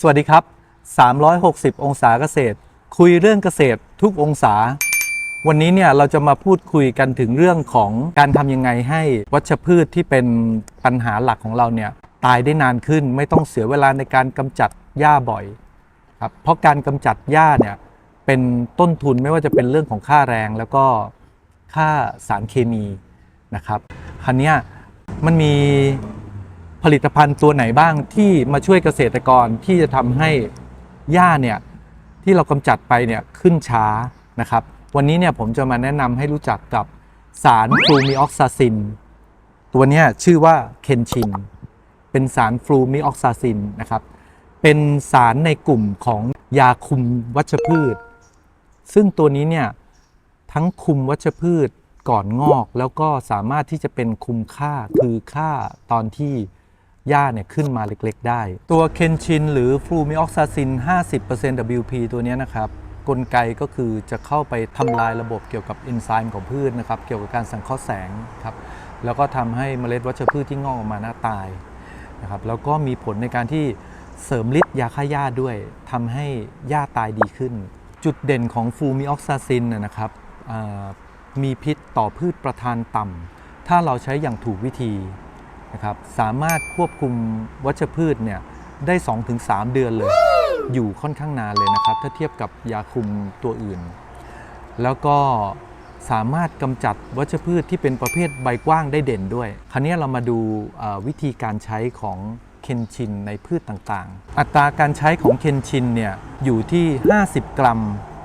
สวัสดีครับ 360 องศาเกษตร คุยเรื่องเกษตรทุกองศา วันนี้เนี่ยเราจะมาพูดคุยกันถึงเรื่องของการทำยังไงให้วัชพืชที่เป็นปัญหาหลักของเราเนี่ยตายได้นานขึ้น ไม่ต้องเสียเวลาในการกำจัดหญ้าบ่อยครับเพราะการกำจัดหญ้าเนี่ยเป็นต้นทุนไม่ว่าจะเป็นเรื่องของค่าแรงแล้วก็ค่าสารเคมีนะครับคันนี้มันมี ผลิตภัณฑ์ตัวไหนบ้างที่มาช่วยเกษตรกรที่จะทำให้หญ้าเนี่ยที่เรากำจัดไปเนี่ยขึ้นช้านะครับ วันนี้เนี่ยผมจะมาแนะนำให้รู้จักกับสารฟลูมิออกซาซิน ตัวนี้ชื่อว่าเคนชิน เป็นสารฟลูมิออกซาซินนะครับ เป็นสารในกลุ่มของยาคุมวัชพืช ซึ่งตัวนี้เนี่ยทั้งคุมวัชพืชก่อนงอก แล้วก็สามารถที่จะเป็นคุมค่าคือค่าตอนที่ หญ้าเนี่ยขึ้นมาเล็กๆ ได้ ตัวเคนชินหรือฟลูมิออกซาซิน 50% WP ตัวนี้นะครับกลไกก็คือจะเข้าไปทำลายระบบเกี่ยวกับเอนไซม์ของพืชนะครับ เกี่ยวกับการสังเคราะห์แสงครับ แล้วก็ทำให้เมล็ดวัชพืชที่งอกออกมาหน้าตายนะครับ แล้วก็มีผลในการที่เสริมฤทธิ์ยาฆ่าหญ้าด้วยทำให้หญ้าตายดีขึ้น จุดเด่นของฟูมิออกซาซินนะครับมีพิษต่อพืชประทานต่ำถ้าเราใช้อย่างถูกวิธี นะครับสามารถควบคุมวัชพืชเนี่ยได้ 2-3 เดือนเลย อยู่ค่อนข้างนานเลยนะครับ ถ้าเทียบกับยาคุมตัวอื่น แล้วก็สามารถกำจัดวัชพืชที่เป็นประเภทใบกว้างได้เด่นด้วย คราวนี้เรามาดูวิธีการใช้ของเคนชินในพืชต่างๆ อัตราการใช้ของเคนชินเนี่ยอยู่ที่ 50 กรัม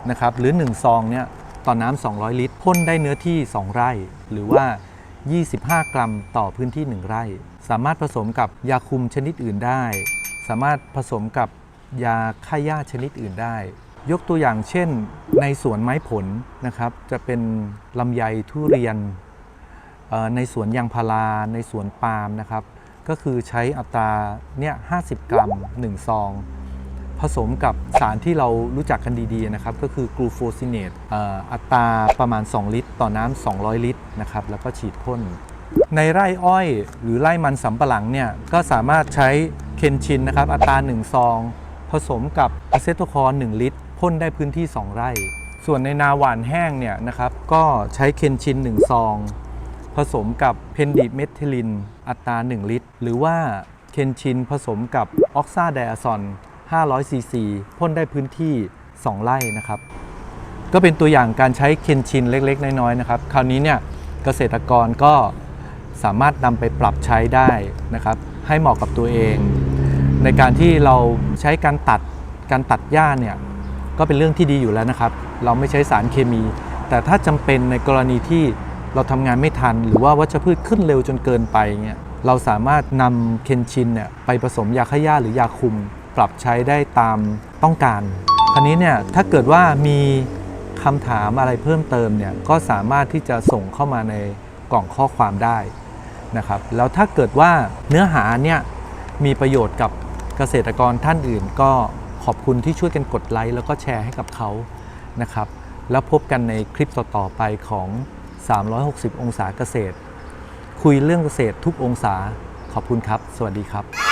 นะครับหรือ 1 ซองเนี่ยต่อน้ำ200 ลิตรพ่นได้เนื้อที่ 2 ไร่ หรือว่า 25 กรัมต่อพื้นที่ 1 ไร่ สามารถผสมกับยาคุมชนิดอื่นได้ สามารถผสมกับยาฆ่าหญ้าชนิดอื่นได้ ยกตัวอย่างเช่น ในสวนไม้ผลนะครับ จะเป็นลำไยทุเรียน ในสวนยางพารา ในสวนปาล์มนะครับ ก็คือใช้อัตราเนี่ย50 กรัม 1 ซอง ผสมกับสารที่เรารู้จักกันดีๆนะครับก็คือกลูโฟซินเนตอัตราประมาณ 2 ลิตร ต่อน้ำ200 ลิตรนะครับแล้วก็ฉีดพ่นในไร่อ้อยหรือไร่มันสำปะหลังเนี่ยก็สามารถใช้เคนชินนะครับอัตรา 1 ซอง ผสมกับอะเซโทคอร์1ลิตรพ่นได้พื้นที่ 2 ไร่ ส่วนในนาหวานแห้งเนี่ยนะครับก็ใช้เคนชิน 1 ซอง ผสมกับเพนดิเมทิลิน อัตรา 1 ลิตร หรือว่าเคนชินผสมกับออกซาไดอะซอน 500ซีซีพ่นได้พื้นที่ 2 ไร่นะครับ ก็เป็นตัวอย่างการใช้เคนชินเล็กๆ น้อยๆนะครับ คราวนี้เนี่ยเกษตรกรก็สามารถนำไปปรับใช้ได้นะครับ ให้เหมาะกับตัวเอง ในการที่เราใช้การตัดการตัดหญ้าเนี่ยก็เป็นเรื่องที่ดีอยู่แล้วนะครับ เราไม่ใช้สารเคมี แต่ถ้าจำเป็นในกรณีที่เราทำงานไม่ทัน หรือว่าวัชพืชขึ้นเร็วจนเกินไปเนี่ยเราสามารถนำเคนชินเนี่ยไปผสมยาฆ่าหญ้าหรือยาคุม ปรับใช้ได้ตามต้องการคราวนี้เนี่ยถ้าเกิดว่ามีคำถามอะไรเพิ่มเติมเนี่ยก็สามารถที่จะส่งเข้ามาในกล่องข้อความได้นะครับแล้วถ้าเกิดว่าเนื้อหาเนี่ยมีประโยชน์กับเกษตรกรท่านอื่น ก็ขอบคุณที่ช่วยกันกดไลค์แล้วก็แชร์ให้กับเขานะครับแล้วพบกันในคลิปต่อๆไปของ 360 องศาเกษตร คุยเรื่องเกษตรทุกองศาขอบคุณครับ สวัสดีครับ